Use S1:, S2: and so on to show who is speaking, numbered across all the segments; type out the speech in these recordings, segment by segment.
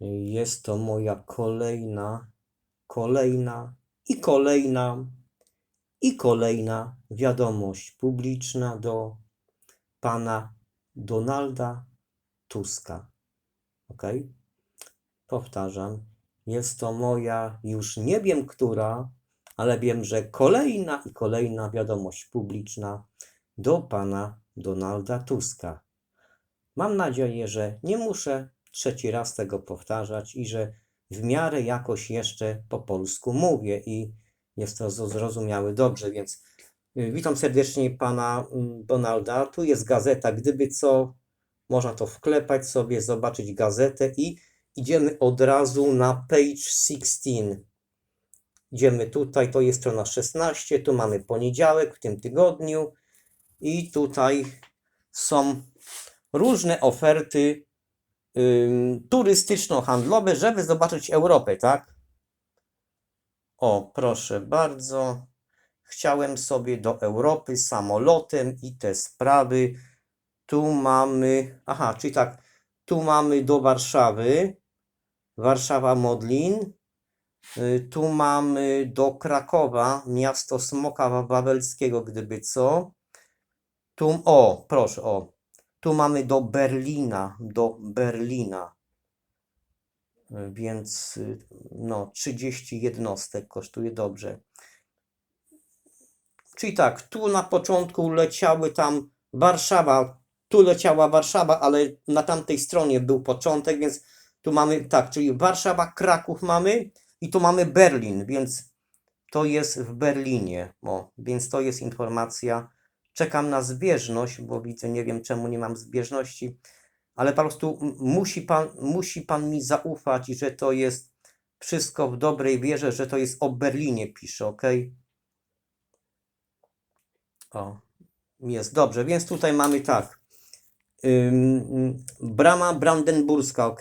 S1: Jest to moja kolejna, kolejna i kolejna i kolejna wiadomość publiczna do pana Donalda Tuska. Ok? Powtarzam, jest to moja już nie wiem która, ale wiem, że kolejna i kolejna wiadomość publiczna do pana Donalda Tuska. Mam nadzieję, że nie muszę trzeci raz tego powtarzać i że w miarę jakoś jeszcze po polsku mówię i jest to zrozumiałe dobrze, więc y, witam serdecznie pana mm, Donalda. Tu jest gazeta, gdyby co, można to wklepać sobie, zobaczyć gazetę i idziemy od razu na page 16. Idziemy tutaj, to jest strona 16, tu mamy poniedziałek w tym tygodniu i tutaj są różne oferty ym, turystyczno-handlowe, żeby zobaczyć Europę, tak? O, proszę bardzo. Chciałem sobie do Europy samolotem i te sprawy. Tu mamy, aha, czyli tak, tu mamy do Warszawy, Warszawa Modlin. Y, Tu mamy do Krakowa, miasto Smoka Wa- Wawelskiego, gdyby co. Tu, o, proszę, o. Tu mamy do Berlina, do Berlina. Więc y, no, 30 jednostek kosztuje dobrze. Czyli tak, tu na początku leciały tam Warszawa, tu leciała Warszawa, ale na tamtej stronie był początek, więc tu mamy tak, czyli Warszawa, Kraków mamy i tu mamy Berlin, więc to jest w Berlinie. O, więc to jest informacja. Czekam na zbieżność, bo widzę, nie wiem czemu nie mam zbieżności, ale po prostu musi pan, musi pan mi zaufać, że to jest wszystko w dobrej wierze, że to jest o Berlinie pisze, ok? O, jest dobrze, więc tutaj mamy tak. Ym, brama brandenburska, ok?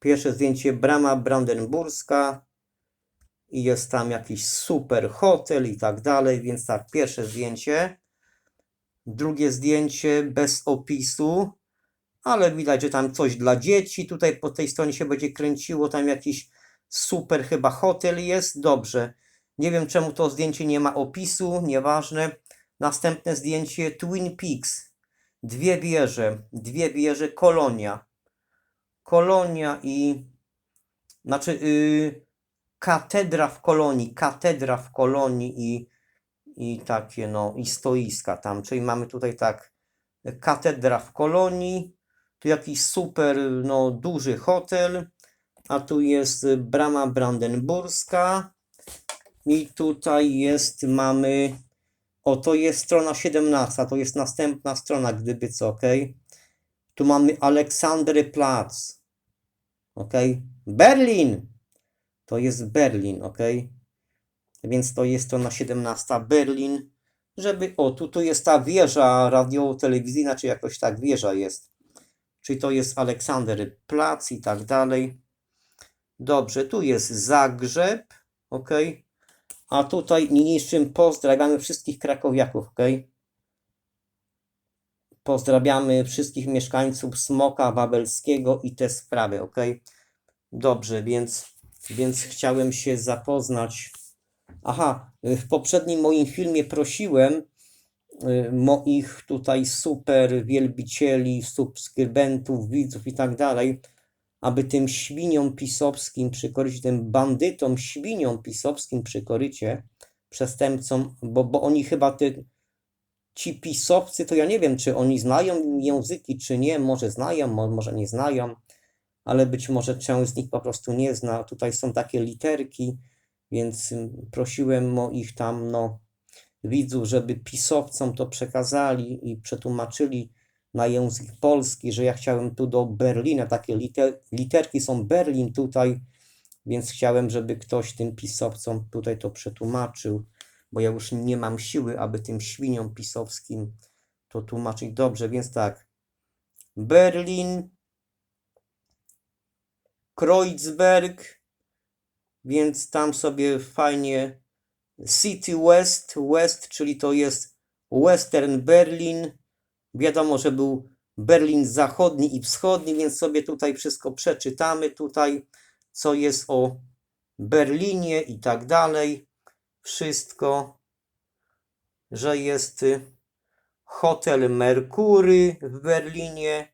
S1: Pierwsze zdjęcie brama brandenburska i jest tam jakiś super hotel i tak dalej, więc tak, pierwsze zdjęcie. Drugie zdjęcie bez opisu, ale widać, że tam coś dla dzieci. Tutaj po tej stronie się będzie kręciło, tam jakiś super chyba hotel jest. Dobrze. Nie wiem czemu to zdjęcie nie ma opisu, nieważne. Następne zdjęcie Twin Peaks. Dwie wieże, dwie wieże, kolonia. Kolonia i znaczy yy, katedra w kolonii, katedra w kolonii i, i takie no i stoiska tam, czyli mamy tutaj tak katedra w kolonii, tu jakiś super no duży hotel, a tu jest brama brandenburska i tutaj jest mamy o to jest strona 17, to jest następna strona, gdyby co, ok? Tu mamy Aleksanderplatz. Ok? Berlin. To jest Berlin, ok? Więc to jest strona 17 Berlin. Żeby. O, tu, tu jest ta wieża radiowo-telewizyjna, czy jakoś tak wieża jest. Czyli to jest Aleksanderplatz i tak dalej. Dobrze, tu jest Zagrzeb, ok? A tutaj niniejszym pozdrawiamy wszystkich krakowiaków, ok? Pozdrawiamy wszystkich mieszkańców Smoka Wawelskiego i te sprawy, ok? Dobrze, więc, więc chciałem się zapoznać. Aha, w poprzednim moim filmie prosiłem y, moich tutaj super wielbicieli, subskrybentów, widzów i tak dalej, aby tym świniom pisowskim przy korycie, tym bandytom, świniom pisowskim przy korycie, przestępcom, bo, bo oni chyba te, ci pisowcy, to ja nie wiem, czy oni znają języki, czy nie, może znają, mo- może nie znają, ale być może część z nich po prostu nie zna. Tutaj są takie literki, więc ym, prosiłem moich tam, no, widzów, żeby pisowcom to przekazali i przetłumaczyli na język polski, że ja chciałem tu do Berlina, takie liter, literki są Berlin tutaj, więc chciałem, żeby ktoś tym pisowcom tutaj to przetłumaczył, bo ja już nie mam siły, aby tym świniom pisowskim to tłumaczyć dobrze, więc tak. Berlin, Kreuzberg, więc tam sobie fajnie City West, West, czyli to jest Western Berlin. Wiadomo, że był Berlin Zachodni i Wschodni, więc sobie tutaj wszystko przeczytamy tutaj, co jest o Berlinie i tak dalej. Wszystko, że jest hotel Merkury w Berlinie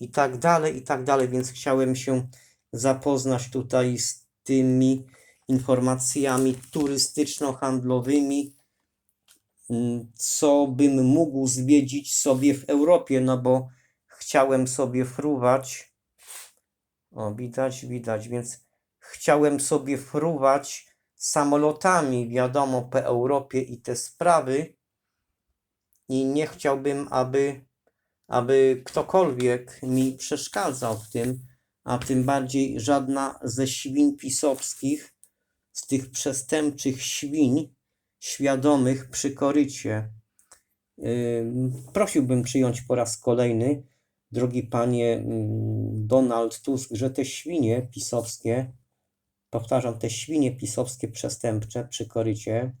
S1: i tak dalej, i tak dalej, więc chciałem się zapoznać tutaj z tymi informacjami turystyczno-handlowymi, mm, co bym mógł zwiedzić sobie w Europie, no bo chciałem sobie fruwać. O, widać, widać, więc chciałem sobie fruwać samolotami, wiadomo, po Europie i te sprawy. I nie chciałbym, aby, aby ktokolwiek mi przeszkadzał w tym, a tym bardziej żadna ze świń pisowskich, z tych przestępczych świń, świadomych przy korycie. Ym, Prosiłbym przyjąć po raz kolejny, drogi panie ym, Donald Tusk, że te świnie pisowskie, powtarzam, te świnie pisowskie przestępcze przy korycie,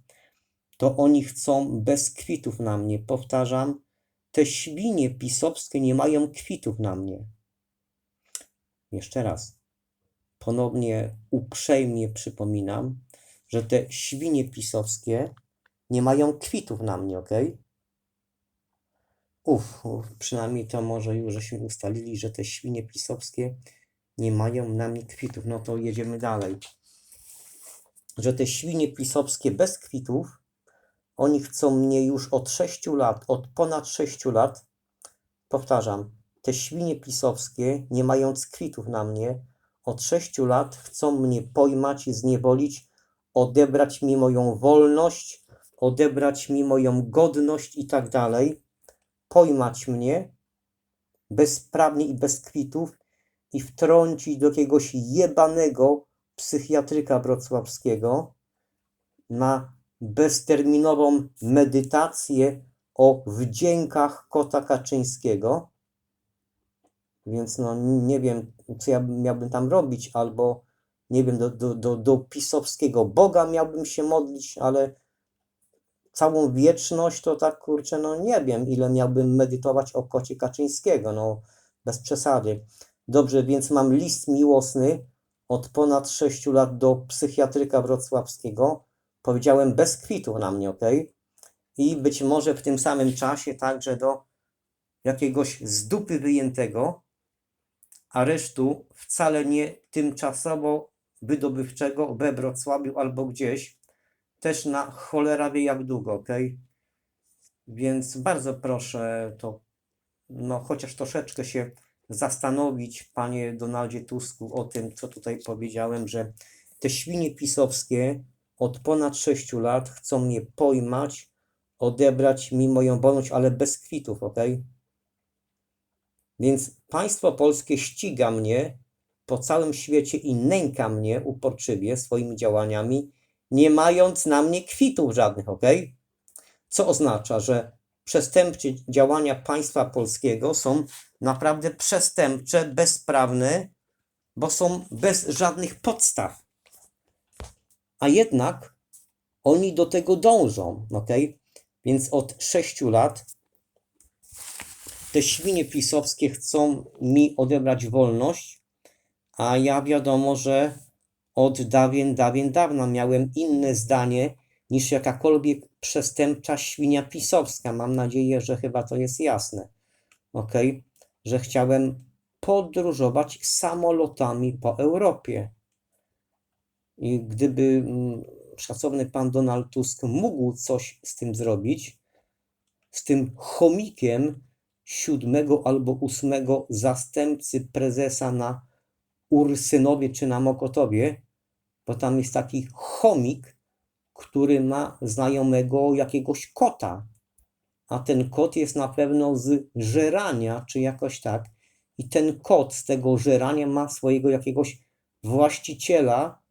S1: to oni chcą bez kwitów na mnie. Powtarzam, te świnie pisowskie nie mają kwitów na mnie. Jeszcze raz, ponownie uprzejmie przypominam, że te świnie pisowskie nie mają kwitów na mnie, ok? Uf, przynajmniej to może już żeśmy ustalili, że te świnie pisowskie nie mają na mnie kwitów. No to jedziemy dalej. Że te świnie pisowskie bez kwitów, oni chcą mnie już od 6 lat, od ponad 6 lat, powtarzam, te świnie pisowskie, nie mając kwitów na mnie, od 6 lat chcą mnie pojmać, zniewolić, odebrać mi moją wolność, odebrać mi moją godność i tak dalej, pojmać mnie bezprawnie i bez kwitów i wtrącić do jakiegoś jebanego psychiatryka wrocławskiego na bezterminową medytację o wdziękach kota Kaczyńskiego. Więc no nie wiem, co ja miałbym tam robić, albo nie wiem, do, do, do, do pisowskiego Boga miałbym się modlić, ale całą wieczność to tak kurczę, no nie wiem, ile miałbym medytować o kocie Kaczyńskiego, no bez przesady. Dobrze, więc mam list miłosny od ponad 6 lat do psychiatryka wrocławskiego. Powiedziałem bez kwitów na mnie, ok? I być może w tym samym czasie także do jakiegoś z dupy wyjętego aresztu wcale nie tymczasowo wydobywczego we Wrocławiu albo gdzieś, też na cholera wie jak długo, ok? Więc bardzo proszę to, no chociaż troszeczkę się zastanowić, panie Donaldzie Tusku, o tym, co tutaj powiedziałem, że te świnie pisowskie od ponad 6 lat chcą mnie pojmać, odebrać mi moją wolność, ale bez kwitów, ok? Więc państwo polskie ściga mnie po całym świecie i nęka mnie uporczywie swoimi działaniami, nie mając na mnie kwitów żadnych, ok? Co oznacza, że przestępcze działania państwa polskiego są naprawdę przestępcze, bezprawne, bo są bez żadnych podstaw. A jednak oni do tego dążą, ok? Więc od 6 lat te świnie pisowskie chcą mi odebrać wolność, a ja wiadomo, że od dawien, dawien dawna miałem inne zdanie niż jakakolwiek przestępcza świnia pisowska. Mam nadzieję, że chyba to jest jasne. Ok? Że chciałem podróżować samolotami po Europie. I gdyby mm, szacowny pan Donald Tusk mógł coś z tym zrobić, z tym chomikiem siódmego albo ósmego zastępcy prezesa na Ursynowie czy na Mokotowie, bo tam jest taki chomik, który ma znajomego jakiegoś kota, a ten kot jest na pewno z żerania, czy jakoś tak, i ten kot z tego żerania ma swojego jakiegoś właściciela,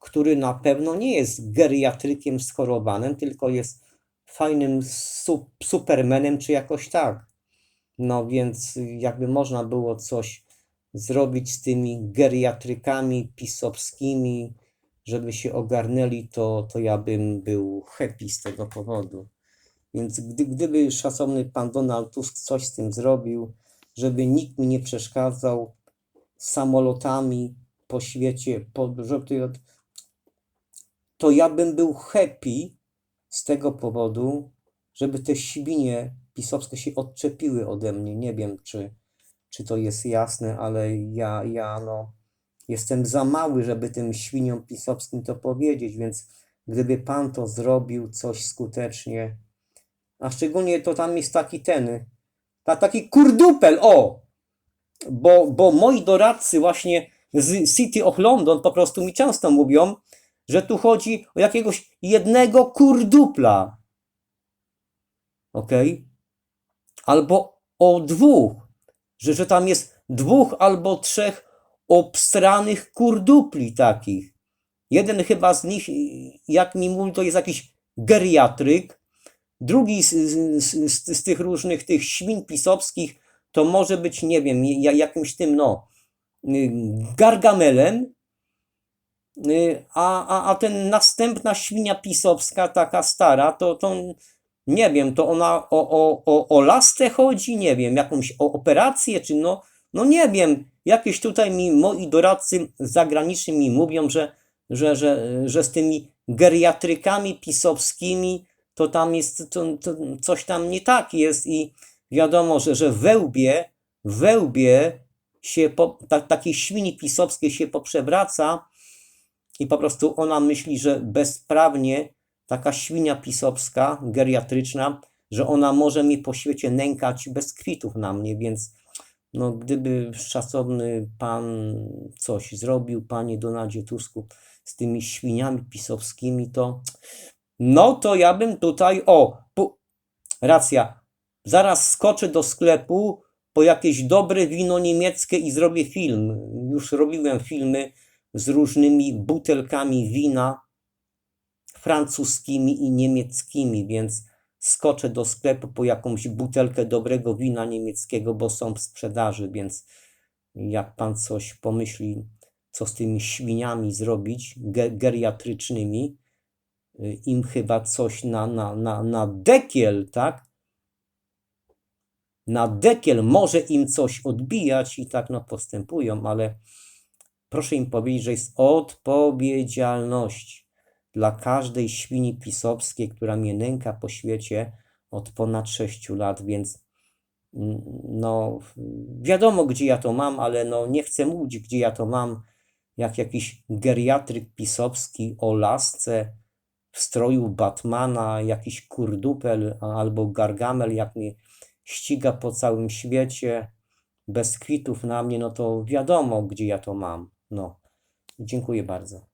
S1: który na pewno nie jest geriatrykiem schorowanym, tylko jest fajnym su supermanem, czy jakoś tak. No więc jakby można było coś zrobić z tymi geriatrykami pisowskimi, żeby się ogarnęli, to, to ja bym był happy z tego powodu. Więc gdy, gdyby szacowny pan Donald Tusk coś z tym zrobił, żeby nikt mi nie przeszkadzał samolotami po świecie, po, żeby, to ja bym był happy z tego powodu, żeby te świnie pisowskie się odczepiły ode mnie. Nie wiem, czy, czy to jest jasne, ale ja, ja no, jestem za mały, żeby tym świniom pisowskim to powiedzieć, więc gdyby pan to zrobił coś skutecznie, a szczególnie to tam jest taki ten, ta, taki kurdupel, o! Bo, bo moi doradcy właśnie z City of London po prostu mi często mówią, że tu chodzi o jakiegoś jednego kurdupla. Ok? Albo o dwóch, że, że tam jest dwóch albo trzech obstranych kurdupli takich. Jeden chyba z nich, jak mi mówi, to jest jakiś geriatryk, drugi z, z, z, z tych różnych tych świn pisowskich to może być, nie wiem, ja- jakimś tym, no, gargamelem, y, a, a, a ten następna świnia pisowska, taka stara, to, to nie wiem, to ona o, o, o, o lastę chodzi, nie wiem, jakąś o operację, czy no, no nie wiem, jakieś tutaj mi moi doradcy zagraniczni mi mówią, że, że, że, że z tymi geriatrykami pisowskimi to tam jest, to, to coś tam nie tak jest i wiadomo, że, że wełbie, wełbie się, po, ta, takiej świni pisowskiej się poprzewraca i po prostu ona myśli, że bezprawnie taka świnia pisowska, geriatryczna, że ona może mnie po świecie nękać bez kwitów na mnie, więc no, gdyby szacowny pan coś zrobił, panie Donaldzie Tusku, z tymi świniami pisowskimi, to no to ja bym tutaj, o, racja, zaraz skoczę do sklepu po jakieś dobre wino niemieckie i zrobię film. Już robiłem filmy z różnymi butelkami wina francuskimi i niemieckimi, więc skoczę do sklepu po jakąś butelkę dobrego wina niemieckiego, bo są w sprzedaży, więc jak pan coś pomyśli, co z tymi świniami zrobić, ge- geriatrycznymi, y, im chyba coś na, na, na, na dekiel, tak? Na dekiel może im coś odbijać i tak no postępują, ale proszę im powiedzieć, że jest odpowiedzialność dla każdej świni pisowskiej, która mnie nęka po świecie od ponad 6 lat, więc mm, no wiadomo gdzie ja to mam, ale no nie chcę mówić gdzie ja to mam, jak jakiś geriatryk pisowski o lasce w stroju Batmana, jakiś kurdupel albo gargamel, jak mnie ściga po całym świecie bez kwitów na mnie, no to wiadomo gdzie ja to mam. No, dziękuję bardzo.